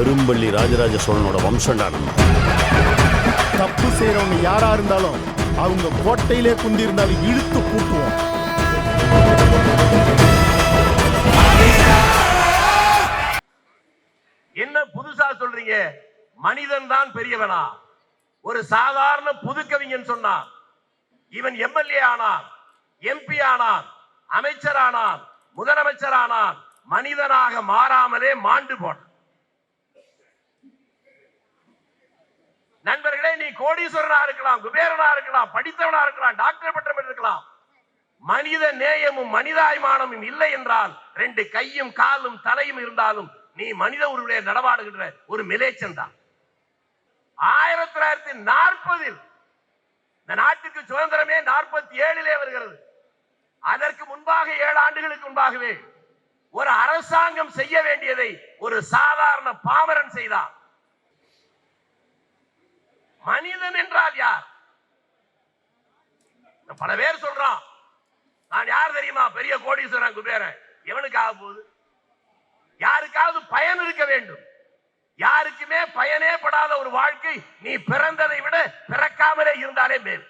பெரும்பள்ளி ராஜராஜ சோழனோட வம்சம்டா நம்ம தப்பு செய்யறவங்க யாரா இருந்தாலும் அவங்க கோட்டையிலே குந்தி இருந்தாலும் இழுத்து பூட்டுவோம் என்ன புதுசா சொல்றீங்க? மனிதன் தான் பெரியவனா. ஒரு சாதாரண புதுக்கவிஞன் சொன்னான். இவன் எம்எல்ஏ ஆனான் எம்பி ஆனான் அமைச்சர் ஆனான் முதலமைச்சர் ஆனான் மனிதனாக மாறாமலே மாண்டு போனான். நண்பர்களே நீ கோடீஸ்வரனா இருக்கலாம் குபேரனா இருக்கலாம் படித்தவனா இருக்கலாம் டாக்டர் பட்டம் இருக்கலாம் மனித நேயமும் மனிதாய்மானமும் இல்லை என்றால் ரெண்டு கையும் காலும் தலையும் இருந்தாலும் நீ மனித உருவிலே நடமாடுகின்ற ஒரு மிலேச்சன் தான். ஆயிரத்தி தொள்ளாயிரத்தி நாற்பதில் இந்த நாட்டுக்கு சுதந்திரமே நாற்பத்தி ஏழிலே வருகிறது. அதற்கு முன்பாக ஏழு ஆண்டுகளுக்கு முன்பாகவே ஒரு அரசாங்கம் செய்ய வேண்டியதை ஒரு சாதாரண பாமரன் செய்தான். மனிதன் என்றால் யார்? பல பேர் சொல்றான் நான் யார் தெரியுமா? பெரிய கோடீஸ்வரன் குபேரன். எவனுக்காக போகுது? யாருக்காவது பயன் இருக்க வேண்டும். யாருக்குமே பயனே படாத ஒரு வாழ்க்கை நீ பிறந்ததை விட பிறக்காமலே இருந்தாலே மேல்.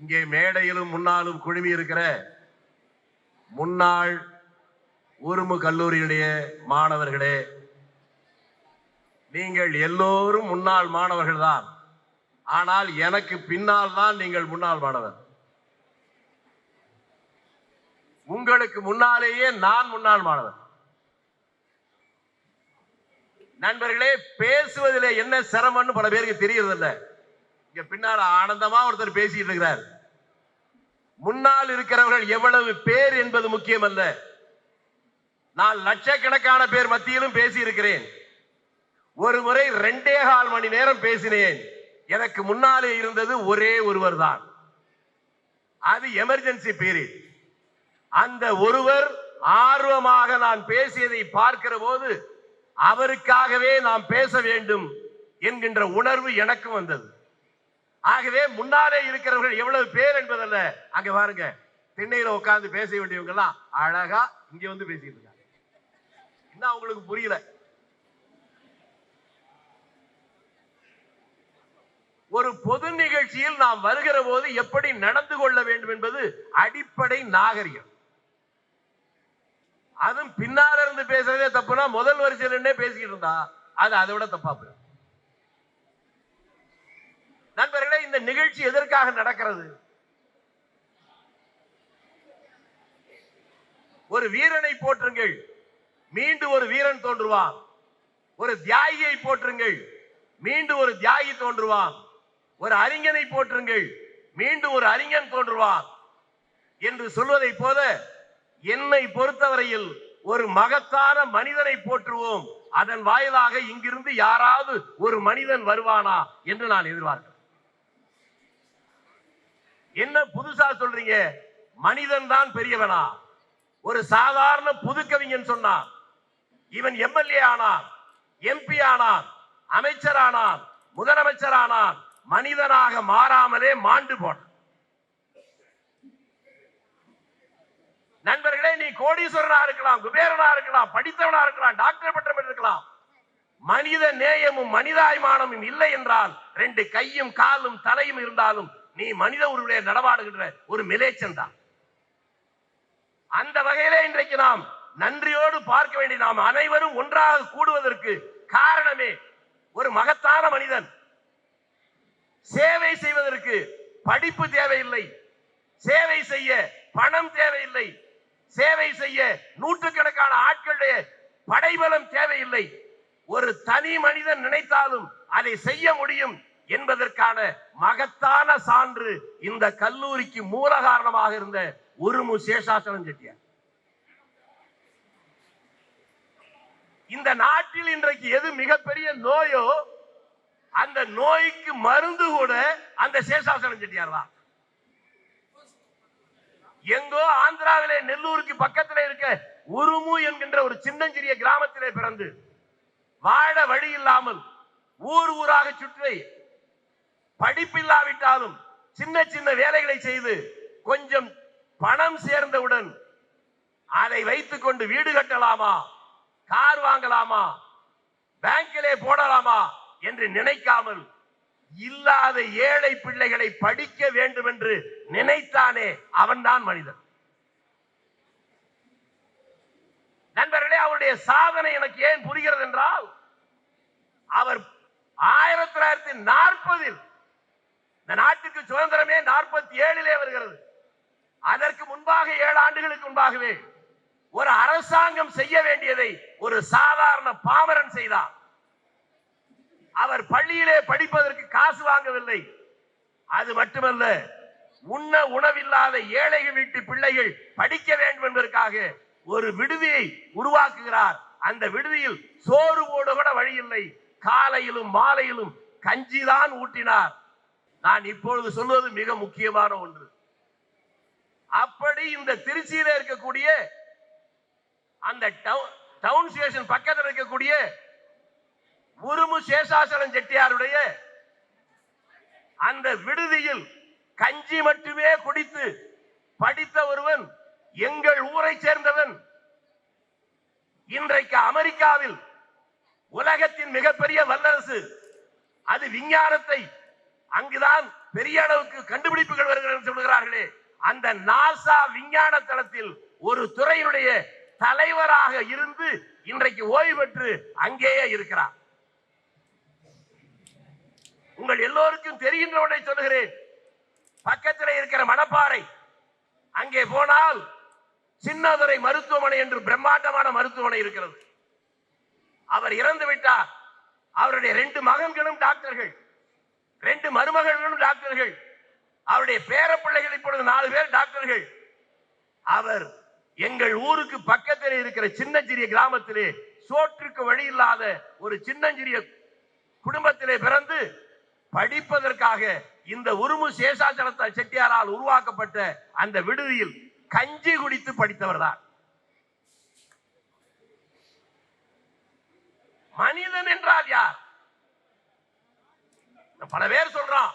இங்கே மேடையிலும் முன்னாலும் குழுமி இருக்கிற முன்னாள் உருமு கல்லூரியுடைய மாணவர்களே நீங்கள் எல்லோரும் முன்னாள் மாணவர்கள் தான் ஆனால் எனக்கு பின்னால் தான் நீங்கள் முன்னாள் மாணவர். உங்களுக்கு முன்னாலேயே நான் முன்னாள் மாணவர். நண்பர்களே பேசுவதிலே என்ன சிரமம்னு பல பேருக்கு தெரியறதில்லை. இங்க பின்னால ஆனந்தமா ஒருத்தர் பேசிட்டு இருக்கிறார். முன்னால் இருக்கிறவர்கள் எவ்வளவு பேர் என்பது முக்கியம் அல்ல நான் லட்சக்கணக்கான பேர் மத்தியிலும் பேசி இருக்கிறேன் ஒரு முறை ரெண்டே கால் மணி நேரம் பேசினேன். எனக்கு முன்னாலே இருந்தது ஒரே ஒருவர் தான் அது எமர்ஜென்சி பீரியட். அந்த ஒருவர் ஆர்வமாக நான் பேசியதை பார்க்கிற போது அவருக்காகவே நாம் பேச வேண்டும் என்கின்ற உணர்வு எனக்கு வந்தது. ஆகவே முன்னாலே இருக்கிறவர்கள் எவ்வளவு பேர் என்பதல்ல. அங்க பாருங்க. திண்ணையில உட்கார்ந்து பேச வேண்டியவங்க எல்லாம் அழகா இங்க வந்து பேசிட்டு இருக்காங்க. என்ன அவங்களுக்கு புரியல. ஒரு பொது நிகழ்ச்சியில் நாம் வருகிற போது எப்படி நடந்து கொள்ள வேண்டும் என்பது அடிப்படை நாகரிகம். அதுவும் பின்னால இருந்து பேசுறதே தப்புனா முதல் வரிசையில் பேசிக்கிட்டு இருந்தா அது அதை விட தப்பா போயிடும். நண்பர்களே இந்த நிகழ்ச்சி எதற்காக நடக்கிறது? ஒரு வீரனை போற்றுங்கள். மீண்டும் ஒரு வீரன் தோன்றுவான். ஒரு தியாகியை போற்றுங்கள். மீண்டும் ஒரு தியாகி தோன்றுவான். ஒரு அறிஞனை போற்றுங்கள். மீண்டும் ஒரு அறிஞன் தோன்றுவான். என்று சொல்வதை போல என்னை பொறுத்தவரையில் ஒரு மகத்தான மனிதனை போற்றுவோம். அதன் வாயிலாக இங்கிருந்து யாராவது ஒரு மனிதன் வருவானா என்று நான் எதிர்பார்க்கிறேன். என்ன புதுசா சொல்றீங்க? மனிதன் தான் பெரியவனா. ஒரு சாதாரண புதுக்கவிஞன் சொன்னான் இவன் எம்எல்ஏ ஆனான் எம்பி ஆனான் அமைச்சர் ஆனான் முதலமைச்சர் ஆனான் மனிதனாக மாறாமலே மாண்டு போனான் நண்பர்களே நீ கோடீஸ்வரனா இருக்கலாம் குபேரனா இருக்கலாம் படித்தவனா இருக்கலாம் டாக்டர் பட்டம் இருக்கலாம். மனித நேயமும் மனிதாய்மானமும் இல்லை என்றால் ரெண்டு கையும் காலும் தலையும் இருந்தாலும் நீ மனித உருவிலே நடமாடுகின்ற ஒரு மிலேச்சன் தான். அந்த வகையிலே இன்றைக்கு நாம் நன்றியோடு பார்க்க வேண்டிய நாம் அனைவரும் ஒன்றாக கூடுவதற்கு காரணமே ஒரு மகத்தான மனிதன். சேவை செய்வதற்கு படிப்பு தேவையில்லை. சேவை செய்ய பணம் தேவையில்லை. சேவை செய்ய நூற்றுக்கணக்கான ஆட்களுடைய படைபலம் தேவையில்லை. ஒரு தனி மனிதன் நினைத்தாலும் அதை செய்ய முடியும். என்பதற்கான மகத்தான சான்று இந்த கல்லூரிக்கு மூல காரணமாக இருந்த உருமு சேஷாசனம் செட்டியார். இந்த நாட்டில் இன்றைக்கு எது மிகப்பெரிய நோயோ அந்த நோய்க்கு மருந்து கூட அந்த சேஷாசனம் செட்டியார் தான். எங்கோ ஆந்திராவிலே நெல்லூருக்கு பக்கத்தில் இருக்க உருமு என்கின்ற ஒரு சின்னஞ்சிறிய கிராமத்திலே பிறந்து வாழ வழி இல்லாமல் ஊர் ஊராக சுற்றி படிப்பில்லாவிட்டாலும் சின்ன சின்ன வேலைகளை செய்து கொஞ்சம் பணம் சேர்ந்தவுடன் அதை வைத்துக் கொண்டு வீடு கட்டலாமா? கார் வாங்கலாமா? பேங்கிலே போடலாமா? என்று நினைக்காமல் இல்லாத ஏழை பிள்ளைகளை படிக்க வேண்டும் என்று நினைத்தானே அவன்தான் மனிதன். நண்பர்களே அவருடைய சாதனை எனக்கு ஏன் புரிகிறது என்றால் அவர் ஆயிரத்தி தொள்ளாயிரத்தி நாற்பதில் இந்த நாட்டுக்கு சுதந்திரமே நாற்பத்தி ஏழிலே வருகிறது. அதற்கு முன்பாக ஏழு ஆண்டுகளுக்கு முன்பாகவே ஒரு அரசாங்கம் செய்ய வேண்டியதை ஒரு சாதாரண பாமரன் செய்தார் அவர் பள்ளியிலே படிப்பதற்கு காசு வாங்கவில்லை. அது மட்டுமல்ல உண்ண உணவில்லாத ஏழைகள் வீட்டு பிள்ளைகள் படிக்க வேண்டும் என்பதற்காக ஒரு விடுதியை உருவாக்குகிறார். அந்த விடுதியில் சோறு போட கூட வழி இல்லை. காலையிலும் மாலையிலும் கஞ்சிதான் ஊட்டினார். நான் இப்பொழுது சொல்வது மிக முக்கியமான ஒன்று. அப்படி இந்த திருச்சியில இருக்கக்கூடிய அந்த டவுன் ஸ்டேஷன் பக்கத்தில் இருக்கக்கூடிய உருமு சேஷாசலம் செட்டியாருடைய அந்த விடுதியில் கஞ்சி மட்டுமே குடித்து படித்த ஒருவன் எங்கள் ஊரை சேர்ந்தவன் இன்றைக்கு அமெரிக்காவில் உலகத்தின் மிகப்பெரிய வல்லரசு அது விஞ்ஞானத்தை அங்குதான் பெரிய அளவுக்கு கண்டுபிடிப்புகள் வருகிறது என்று சொல்கிறார்களே அந்த நாசா விஞ்ஞான தளத்தில் ஒரு துறையினுடைய தலைவராக இருந்து இன்றைக்கு ஓய்வு பெற்று அங்கேயே இருக்கிறார். உங்கள் எல்லோருக்கும் தெரிகின்ற ஒன்றை சொல்லுகிறேன். பக்கத்தில் இருக்கிற மணப்பாறை. அங்கே போனால் சின்னதுரை மருத்துவமனை என்று பிரம்மாண்டமான மருத்துவமனை இருக்கிறது. அவர் இறந்து விட்டார் அவருடைய ரெண்டு மகன்களும் டாக்டர்கள். ரெண்டு மருமகளும் டாக்டர்கள். அவருடைய பேர பிள்ளைகள் இப்பொழுது நாலு பேர் டாக்டர்கள். அவர் எங்கள் ஊருக்கு பக்கத்தில் இருக்கிற சின்னஞ்சிறிய கிராமத்திலே சோற்றுக்கு வழி இல்லாத ஒரு சின்னஞ்சிறிய குடும்பத்திலே பிறந்து படிப்பதற்காக இந்த உருமு சேஷாச்சலத்த செட்டியாரால் உருவாக்கப்பட்ட அந்த விடுதியில் கஞ்சி குடித்து படித்தவர் தான். மனிதன் என்றால் யார்? பல பேர் சொல்றான்.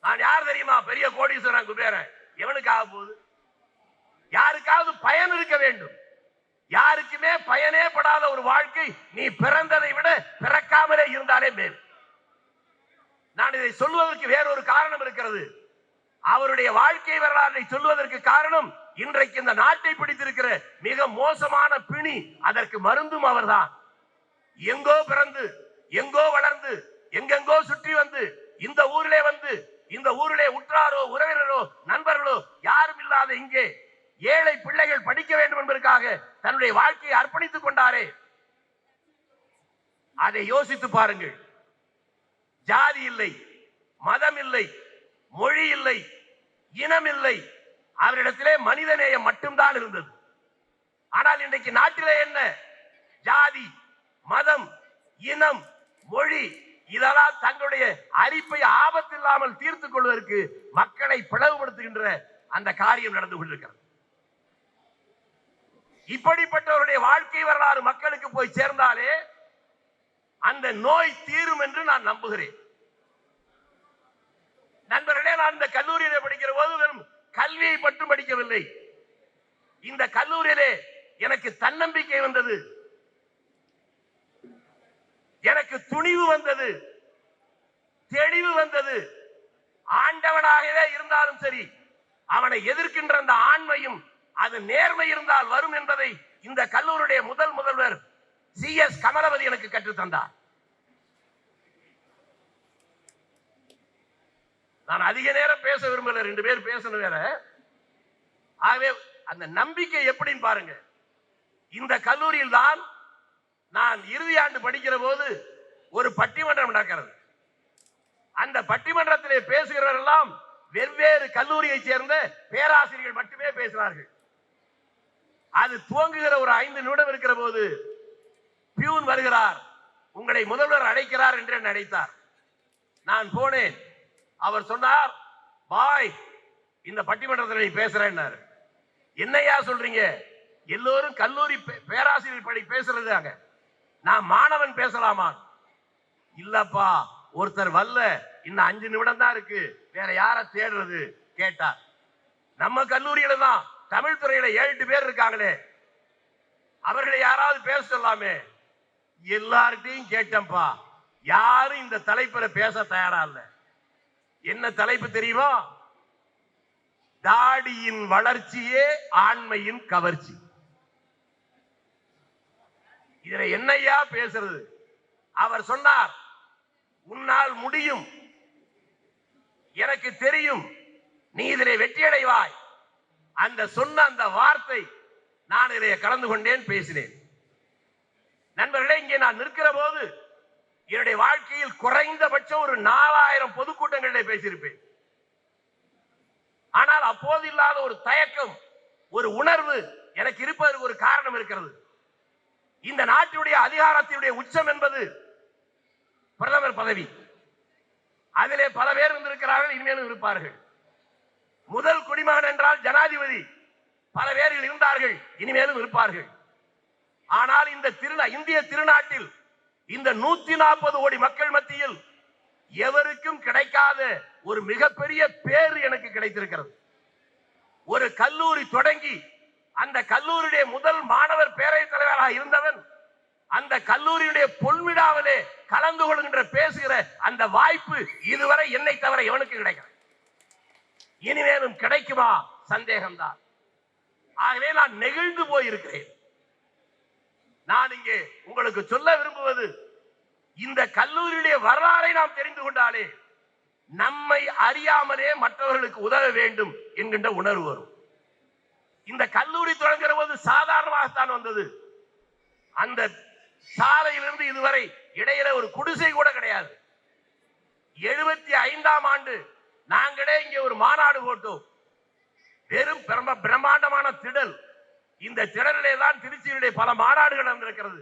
நான் யார் தெரியுமா? பெரிய கோடீஸ்வரன் குபேரன். எவனுக்கு ஆக போகுது? யாருக்காவது பயன் இருக்க வேண்டும். யாருக்குமே பயனே படாத ஒரு வாழ்க்கை நீ பிறந்ததை விட பிறக்காமலே இருந்தாலே மேல். நான் இதை சொல்வதற்கு வேறொரு காரணம் இருக்கிறது. அவருடைய வாழ்க்கை வரலாற்றை சொல்வதற்கு காரணம் இன்றைக்கு இந்த நாட்டை பிடித்திருக்கிற மிக மோசமான பிணி அதற்கு மருந்தும் அவர்தான். எங்கோ பிறந்து எங்கோ வளர்ந்து எங்கெங்கோ சுற்றி வந்து இந்த ஊரிலே வந்து இந்த ஊரிலே உற்றாரோ உறவினரோ நண்பர்களோ யாரும் இல்லாத இங்கே ஏழை பிள்ளைகள் படிக்க வேண்டும் என்பதற்காக தன்னுடைய வாழ்க்கையை அர்ப்பணித்துக் கொண்டாரே. அதை யோசித்து பாருங்கள். ஜாதி இல்லை மதம் இல்லை மொழி இல்லை இனம் இல்லை. அவரிடத்திலே மனிதநேயம் மட்டும்தான் இருந்தது. ஆனால் இன்றைக்கு நாட்டிலே என்ன? ஜாதி மதம் இனம் மொழி இதெல்லாம் தங்களுடைய அரிப்பை ஆபத்தில்லாமல் தீர்த்துக் கொள்வதற்கு மக்களை பிளவுபடுத்துகின்ற அந்த காரியம் நடந்து கொண்டிருக்கிறது. இப்படிப்பட்டவருடைய வாழ்க்கை வரலாறு மக்களுக்கு போய் சேர்ந்தாலே அந்த நோய் தீரும் என்று நான் நம்புகிறேன். நண்பர்களே நான் இந்த கல்லூரியிலே படிக்கிற போது வெறும் கல்வியை மட்டும் படிக்கவில்லை. இந்த கல்லூரியிலே எனக்கு தன்னம்பிக்கை வந்தது எனக்கு துணிவு வந்தது. தெளிவு வந்தது. ஆண்டவனாகவே இருந்தாலும் சரி அவனை எதிர்க்கின்ற அந்த ஆண்மையும் அது நேர்மை இருந்தால் வரும் என்பதை இந்த கல்லூரியுடைய முதல் முதல்வர் சி. எஸ். கமலவதி எனக்கு கற்றுத்தந்தார் நான் அதிக நேரம் பேச விரும்பல ரெண்டு பேர் பேசணும் வேற. ஆகவே அந்த நம்பிக்கை எப்படின்னு பாருங்க. இந்த கல்லூரியில் தான் நான் இறுதி ஆண்டு படிக்கிற போது ஒரு பட்டிமன்றம் நடக்கிறது. அந்த பட்டிமன்றத்திலே பேசுகிறவரெல்லாம் வெவ்வேறு கல்லூரியை சேர்ந்த பேராசிரியர்கள் மட்டுமே பேசுகிறார்கள். அது துவங்குகிற ஒரு ஐந்து நிமிடம் இருக்கிற போது பியூன் வருகிறார். உங்களை முதல்வர் அழைக்கிறார் என்று நினைத்தார் அழைத்தார். நான் போனேன். அவர் சொன்னார் பாய் இந்த பட்டிமன்றத்தில் நீ பேசுறேன்னாரு. என்னையா சொல்றீங்க? எல்லோரும் கல்லூரி பே- பேராசிரியர் படி பேசுறதாங்க நான் மாணவன் பேசலாமா? இல்லப்பா ஒருத்தர் வரல. இன்னும் அஞ்சு நிமிடம் தான் இருக்கு. வேற யார தேடுறது? கேட்டார். நம்ம கல்லூரியில தான் தமிழ் துறையில ஏழு பேர் இருக்காங்களே. அவர்களை யாராவது பேச சொல்லாமே? எல்லார்கிட்டையும் கேட்டேன்ப்பா. யாரும் இந்த தலைப்புல பேச தயாரா இல்ல. என்ன தலைப்பு தெரியுமா? தாடியின் வளர்ச்சியே ஆண்மையின் கவர்ச்சி. இதுல என்னையா பேசுறது? அவர் சொன்னார் உன்னால் முடியும். எனக்கு தெரியும். நீ இதிலே வெற்றியடைவாய். அந்த சொன்ன அந்த வார்த்தை நான் இதிலே கலந்து கொண்டேன் பேசினேன். நண்பர்களே இங்கே நான் நிற்கிற போது என்னுடைய வாழ்க்கையில் குறைந்தபட்சம் ஒரு நாலாயிரம் பொதுக்கூட்டங்களிலே பேசியிருப்பேன். ஆனால் அப்போது இல்லாத ஒரு தயக்கம் ஒரு உணர்வு எனக்கு இருப்பதற்கு ஒரு காரணம் இருக்கிறது. இந்த நாட்டினுடைய அதிகாரத்தினுடைய உச்சம் என்பது பிரதமர் பதவி. அதிலே பல பேர் இருந்திருக்கிறார்கள் இனிமேலும் இருப்பார்கள். முதல் குடிமகன் என்றால் ஜனாதிபதி. பல பேர்கள் இருந்தார்கள் இனிமேலும் இருப்பார்கள். ஆனால் இந்த திருநா இந்திய திருநாட்டில் இந்த நூத்தி நாற்பது கோடி மக்கள் மத்தியில் எவருக்கும் கிடைக்காத ஒரு மிகப்பெரிய பேர் எனக்கு கிடைத்திருக்கிறது. ஒரு கல்லூரி தொடங்கி அந்த கல்லூரியுடைய முதல் மாணவர் பேரவைத் தலைவராக இருந்தவன் அந்த கல்லூரியுடைய பொன்விழாவிலே கலந்து கொள்கின்ற பேசுகிற அந்த வாய்ப்பு இதுவரை என்னை தவிர எவனுக்கு கிடைக்கல. இனிமேலும் கிடைக்குமா? சந்தேகம்தான். ஆகவே நான் நெகிழ்ந்து போயிருக்கிறேன். நான் இங்கே உங்களுக்கு சொல்ல விரும்புவது இந்த கல்லூரியுடைய வரலாறை நாம் தெரிந்து கொண்டாலே நம்மை அறியாமலே மற்றவர்களுக்கு உதவ வேண்டும் என்கின்ற உணர்வு வரும். இந்த கல்லூரி தொடங்குற போது சாதாரணமாகத்தான் வந்தது. அந்த சாலையிலிருந்து இதுவரை இடையில ஒரு குடிசை கூட கிடையாது. எழுபத்தி ஐந்தாம் ஆண்டு நாங்களே இங்கே ஒரு மாநாடு போட்டோம். பெரும் பிரம்மாண்டமான திடல். இந்த திடலிலே தான் திருச்சியினுடைய பல மாநாடுகள் நடந்திருக்கிறது.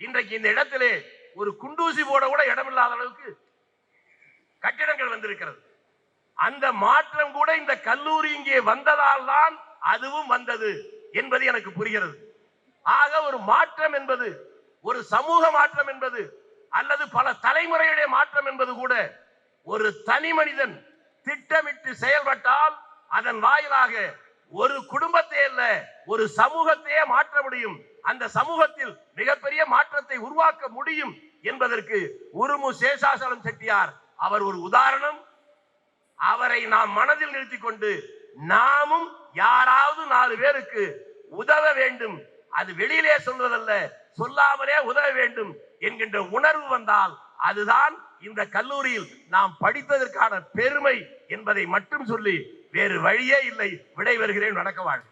இன்றைக்கு இந்த இடத்திலே ஒரு குண்டூசி போட கூட இடமில்லாத அளவுக்கு கட்டிடங்கள் வந்திருக்கிறது. அந்த மாற்றம் கூட இந்த கல்லூரி இங்கே வந்ததால் தான் அதுவும் வந்தது என்பது எனக்கு புரிகிறது. ஆக ஒரு மாற்றம் என்பது ஒரு சமூக மாற்றம் என்பது அல்லது பல தலைமுறையுடைய மாற்றம் என்பது கூட ஒரு தனி மனிதன் திட்டமிட்டு செயல்பட்டால் அதன் வாயிலாக ஒரு குடும்பத்தை அல்ல ஒரு சமூகத்தையே மாற்ற முடியும். அந்த சமூகத்தில் மிகப்பெரிய மாற்றத்தை உருவாக்க முடியும் என்பதற்கு உருமு சேஷாசலம் செட்டியார் அவர் ஒரு உதாரணம். அவரை நாம் மனதில் நிறுத்திக் கொண்டு நாமும் யாராவது நாலு பேருக்கு உதவ வேண்டும். அது வெளியிலே சொல்வதல்ல சொல்லாமலே உதவ வேண்டும் என்கின்ற உணர்வு வந்தால் அதுதான் இந்த கல்லூரியில் நாம் படித்ததற்கான பெருமை என்பதை மட்டும் சொல்லி வேறு வழியே இல்லை. விடைபெறுகிறேன். வணக்கம் வாழ்க.